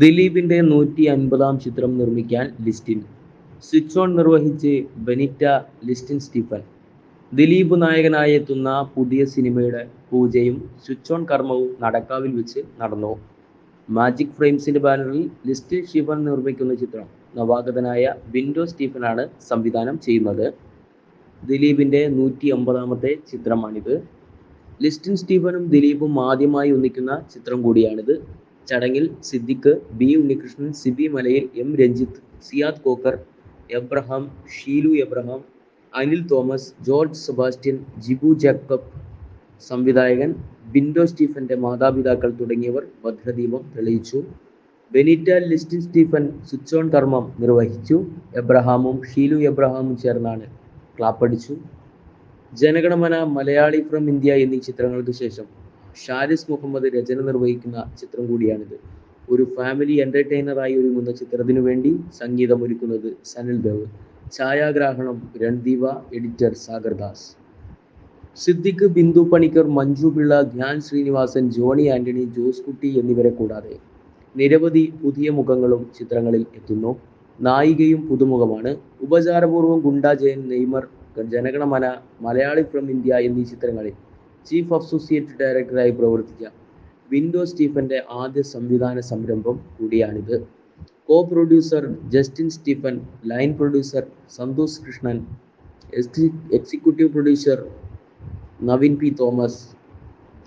ദിലീപിന്റെ നൂറ്റി അൻപതാം ചിത്രം നിർമ്മിക്കാൻ ലിസ്റ്റിൻ. സ്വിച്ച് ഓൺ നിർവഹിച്ച് ബെനിറ്റ ലിസ്റ്റിൻ സ്റ്റീഫൻ. ദിലീപ് നായകനായി എത്തുന്ന പുതിയ സിനിമയുടെ പൂജയും സ്വിച്ച് ഓൺ കർമ്മവും നടക്കാവിൽ വെച്ച് നടന്നു. മാജിക് ഫ്രെയിംസിന്റെ ബാനറിൽ ലിസ്റ്റിൻ സ്റ്റീഫൻ നിർമ്മിക്കുന്ന ചിത്രം. നവാഗതനായ സ്റ്റീഫൻ സ്റ്റീഫനാണ് സംവിധാനം ചെയ്യുന്നത്. ദിലീപിന്റെ നൂറ്റി അമ്പതാമത്തെ ചിത്രമാണിത്. ലിസ്റ്റിൻ സ്റ്റീഫനും ദിലീപും ആദ്യമായി ഒന്നിക്കുന്ന ചിത്രം കൂടിയാണിത്. ചടങ്ങിൽ Siddique B Unnikrishnan Sibi Malayil M Ranjith Siyad Koker Abraham Sheelu Abraham Anil Thomas George Sebastian Jibu Jacob സംവിധായകൻ ബിൻഡോ സ്റ്റീഫന്റെ മാതാപിതാക്കൾ തുടങ്ങിയവർ ഭദ്രദീപം തെളിയിച്ചു. Benita Listin Stephen switch on കർമ്മം നിർവഹിച്ചു. എബ്രഹാമും ഷീലു എബ്രഹാമും ചേർന്നാണ് ക്ലാപ്പടിച്ചു. ജനഗണമന മലയാളി ഫ്രം ഇന്ത്യ എന്നീ ചിത്രങ്ങൾക്ക് ശേഷം ഷാരിസ് മുഹമ്മദ് രചന നിർവഹിക്കുന്ന ചിത്രം കൂടിയാണിത്. ഒരു ഫാമിലി എന്റർടൈനറായി ഒരുങ്ങുന്ന ചിത്രത്തിനു വേണ്ടി സംഗീതം ഒരുക്കുന്നത് Sanil Dev. ഛായാഗ്രാഹണം Randiv editor Sagar Das. Siddique Bindu Panicker Manju Pillai Dhyan Sreenivasan Johny Antony Jose Kutty എന്നിവരെ കൂടാതെ നിരവധി പുതിയ മുഖങ്ങളും ചിത്രങ്ങളിൽ എത്തുന്നു. നായികയും പുതുമുഖമാണ്. Upacharapoorvam Gunda Jayan Neymar Jana Gana Mana Malayali from India എന്നീ ചിത്രങ്ങളിൽ ചീഫ് അസോസിയേറ്റ് ഡയറക്ടറായി പ്രവർത്തിക്കാം വിൻഡോ സ്റ്റീഫന്റെ ആദ്യ സംവിധാന സംരംഭം കൂടിയാണിത്. Co producer Justin Stephen line producer Santhosh Krishnan executive producer Naveen P Thomas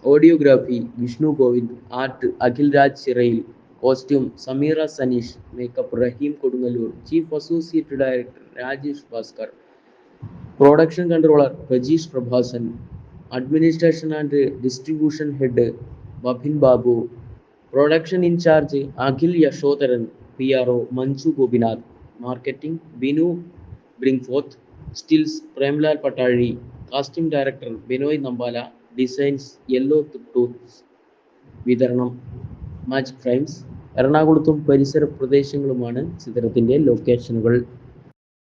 audiography Vishnu Govind art Akhil Raj Chirayil costume Sameera Saneesh makeup Rahim Kodungallur chief associate director Rajesh Bhaskar production controller Rajeesh Prabhasan administration and distribution head Babin Babu production in charge Akhil Yasodharan P R O Manju Gopinath marketing Binu Bringforth stills Premlal Pattazhi casting director Binoy Nambala designs yellow tooths വിതരണം magic frames എറണാകുളത്തും പരിസര പ്രദേശങ്ങളുമാണ് ചിത്രത്തിന്റെ ലൊക്കേഷനുകൾ